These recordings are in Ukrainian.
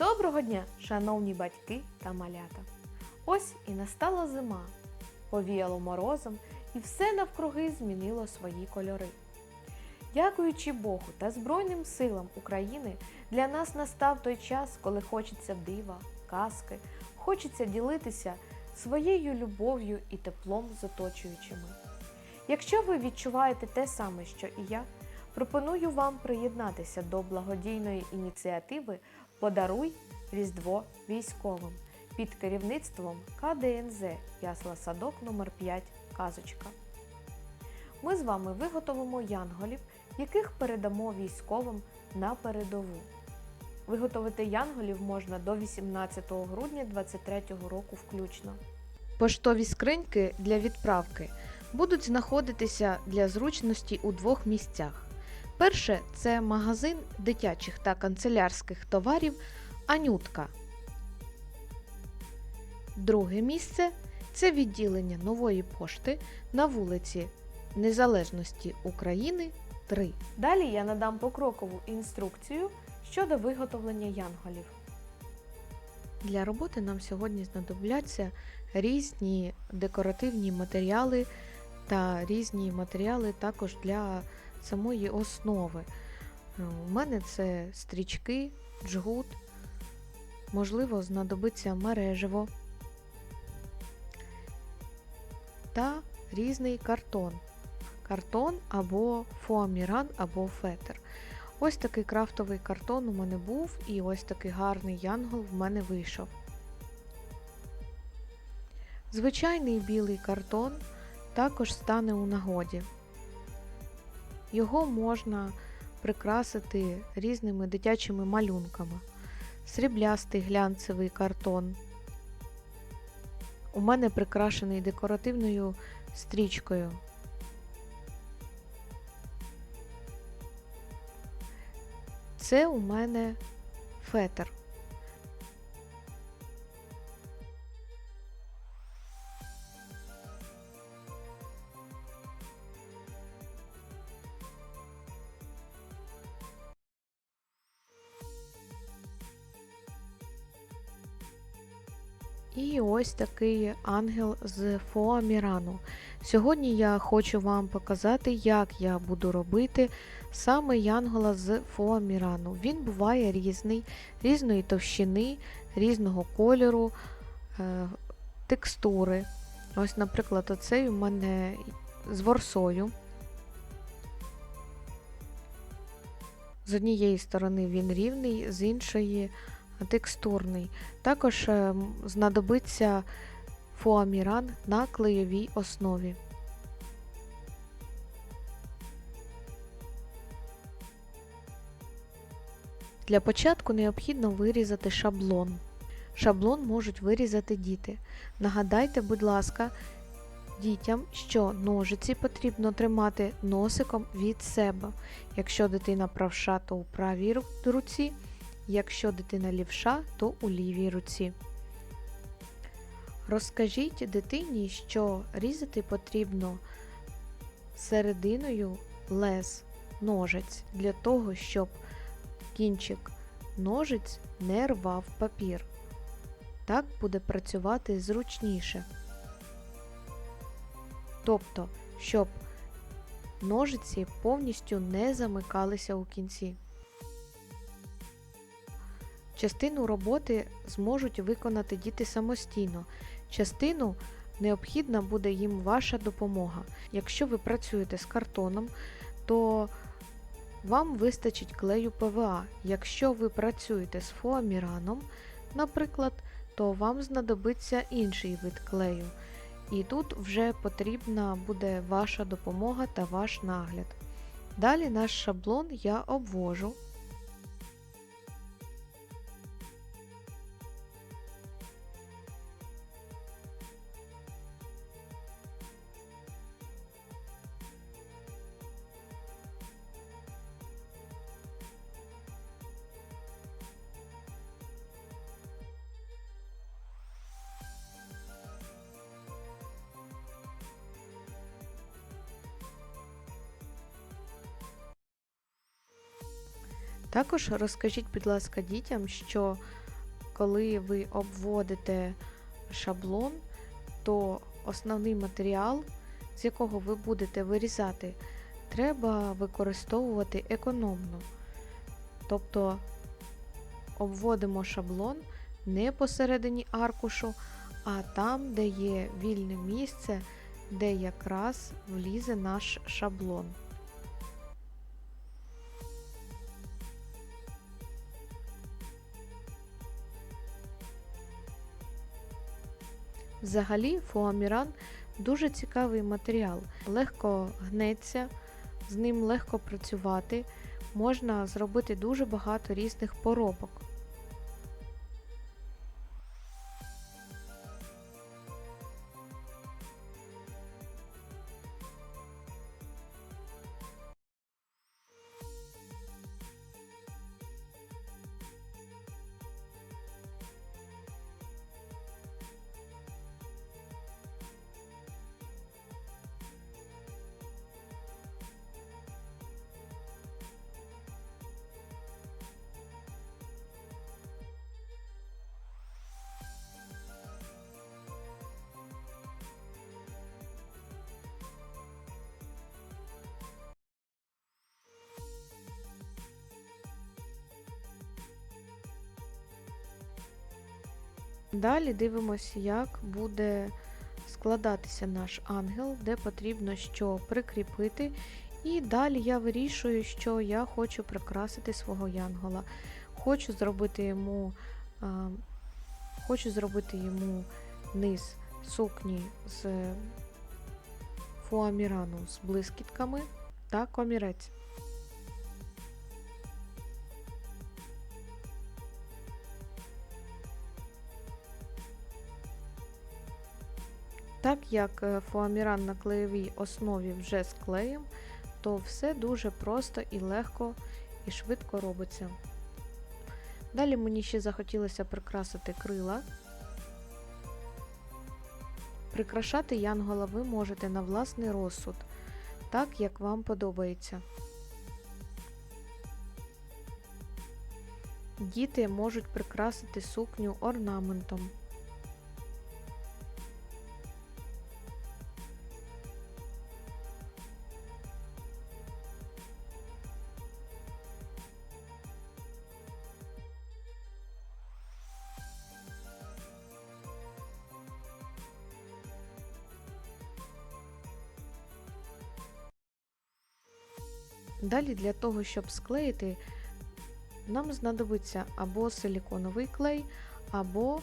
Доброго дня, шановні батьки та малята! Ось і настала зима. Повіяло морозом, і все навкруги змінило свої кольори. Дякуючи Богу та Збройним силам України, для нас настав той час, коли хочеться дива, казки, хочеться ділитися своєю любов'ю і теплом з оточуючими. Якщо ви відчуваєте те саме, що і я, пропоную вам приєднатися до благодійної ініціативи Подаруй Різдво військовим під керівництвом КДНЗ Ясла Садок номер 5 Казочка. Ми з вами виготовимо янголів, яких передамо військовим на передову. Виготовити янголів можна до 18 грудня 2023 року включно. Поштові скриньки для відправки будуть знаходитися для зручності у двох місцях. Перше це магазин дитячих та канцелярських товарів Анютка. Друге місце це відділення нової пошти на вулиці Незалежності України 3. Далі я надам покрокову інструкцію щодо виготовлення янголів. Для роботи нам сьогодні знадобляться різні декоративні матеріали та різні матеріали також для самої основи. Е, У мене це стрічки, джгут, можливо, знадобиться мережево та різний картон. Картон або фоаміран, або фетр. Ось такий крафтовий картон у мене був, і ось такий гарний янгол в мене вийшов. Звичайний білий картон також стане у нагоді. Його можна прикрасити різними дитячими малюнками. Сріблястий глянцевий картон. У мене прикрашений декоративною стрічкою. Це у мене фетр. Ось такий ангел з фоамірану. Сьогодні я хочу вам показати, як я буду робити саме янгола з фоамірану. Він буває різний, різної товщини, різного кольору, е, текстури. Ось, наприклад, оцей у мене з ворсою. З однієї сторони він рівний, з іншої текстурний. Також е, знадобиться фоаміран на клейовій основі. Для початку необхідно вирізати шаблон. Шаблон можуть вирізати діти. Нагадайте, будь ласка, дітям, що ножиці потрібно тримати носиком від себе. Якщо дитина правша, то у правій руці, якщо дитина лівша, то у лівій руці. Розкажіть дитині, що різати потрібно серединою лез ножиць для того, щоб кінчик ножиць не рвав папір. Так буде працювати зручніше. Тобто, щоб ножиці повністю не замикалися у кінці. Частину роботи зможуть виконати діти самостійно. Частину необхідна буде їм ваша допомога. Якщо ви працюєте з картоном, то вам вистачить клею ПВА. Якщо ви працюєте з фоаміраном, наприклад, то вам знадобиться інший вид клею. І тут вже потрібна буде ваша допомога та ваш нагляд. Далі наш шаблон я обвожу. Також розкажіть, будь ласка, дітям, що коли ви обводите шаблон, то основний матеріал, з якого ви будете вирізати, треба використовувати економно. Тобто обводимо шаблон не посередині аркушу, а там, де є вільне місце, де якраз влізе наш шаблон. Взагалі, фуаміран дуже цікавий матеріал, легко гнеться, з ним легко працювати, можна зробити дуже багато різних поробок. Далі дивимося, як буде складатися наш ангел, де потрібно що прикріпити. І далі я вирішую, що я хочу прикрасити свого янгола. Хочу зробити йому, а, хочу зробити йому низ сукні з фуамірану з блискітками та комірець. Так як е, фуаміран на клеєвій основі вже з клеєм, то все дуже просто і легко і швидко робиться. Далі мені ще захотілося прикрасити крила. Прикрашати янгола ви можете на власний розсуд, так як вам подобається. Діти можуть прикрасити сукню орнаментом. Далі для того, щоб склеїти, нам знадобиться або силіконовий клей, або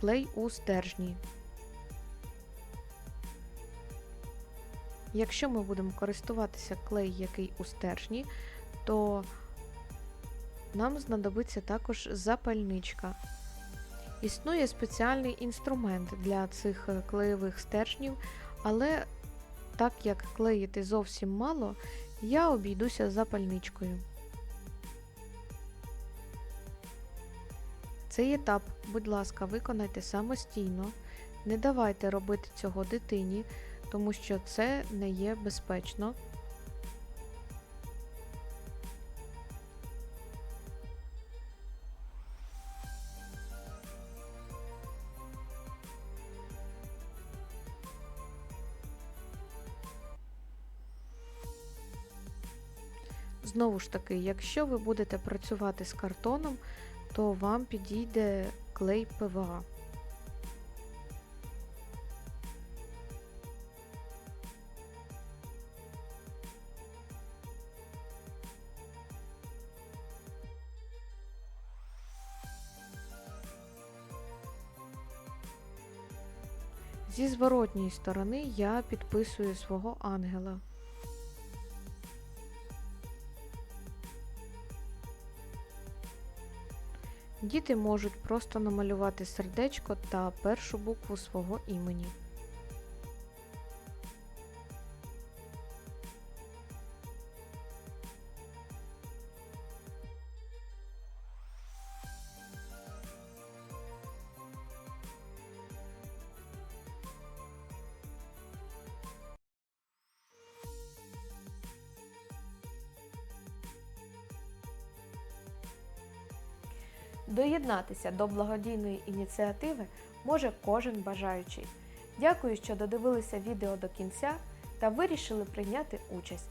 клей у стержні. Якщо ми будемо користуватися клей, який у стержні, то нам знадобиться також запальничка. Існує спеціальний інструмент для цих клеєвих стержнів, але так як клеїти зовсім мало, я обійдуся запальничкою. Цей етап, будь ласка, виконайте самостійно. Не давайте робити цього дитині, тому що це не є безпечно. Знову ж таки, якщо ви будете працювати з картоном, то вам підійде клей ПВА. Зі зворотньої сторони я підписую свого ангела. Діти можуть просто намалювати сердечко та першу букву свого імені. Доєднатися до благодійної ініціативи може кожен бажаючий. Дякую, що додивилися відео до кінця та вирішили прийняти участь.